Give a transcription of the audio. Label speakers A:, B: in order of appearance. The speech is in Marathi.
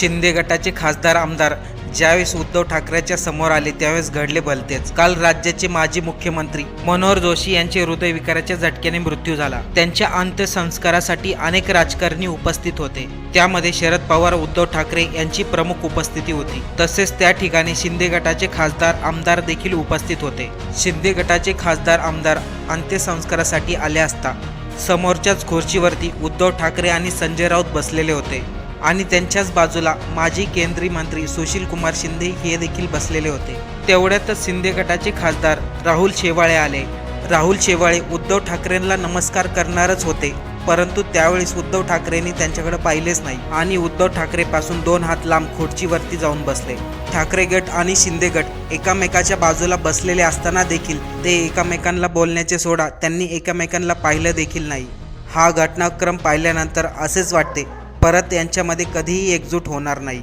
A: शिंदे गटाचे खासदार आमदार ज्यावेळेस उद्धव ठाकरेच्या समोर आले त्यावेळेस घडले भलतेच काल राज्याचे माजी मुख्यमंत्री मनोहर जोशी यांचे हृदयविकाराच्या झटक्याने मृत्यू झाला. त्यांच्या अंत्यसंस्कारासाठी अनेक राजकारणी उपस्थित होते. त्यामध्ये शरद पवार उद्धव ठाकरे यांची प्रमुख उपस्थिती होती. तसेच त्या ठिकाणी शिंदे गटाचे खासदार आमदार देखील उपस्थित होते. शिंदे गटाचे खासदार आमदार अंत्यसंस्कारासाठी आले असता समोरच्याच खुर्चीवरती उद्धव ठाकरे आणि संजय राऊत बसलेले होते. आणि त्यांच्याच बाजूला माजी केंद्रीय मंत्री सुशील कुमार शिंदे हे देखील बसलेले होते. तेवढ्यातच शिंदे गटाचे खासदार राहुल शेवाळे आले. राहुल शेवाळे उद्धव ठाकरेंना नमस्कार करणारच होते परंतु त्यावेळेस उद्धव ठाकरेंनी त्यांच्याकडे पाहिलेच नाही आणि उद्धव ठाकरेपासून दोन हात लांब खुर्चीवरती जाऊन बसले. ठाकरे गट आणि शिंदे गट एकामेकाच्या बाजूला बसलेले असताना देखील ते एकामेकांना बोलण्याचे सोडा त्यांनी एकामेकांना पाहिलं देखील नाही. हा घटनाक्रम पाहिल्यानंतर असेच वाटते परत यांच्यामध्ये कधीही एकजूट होणार नाही.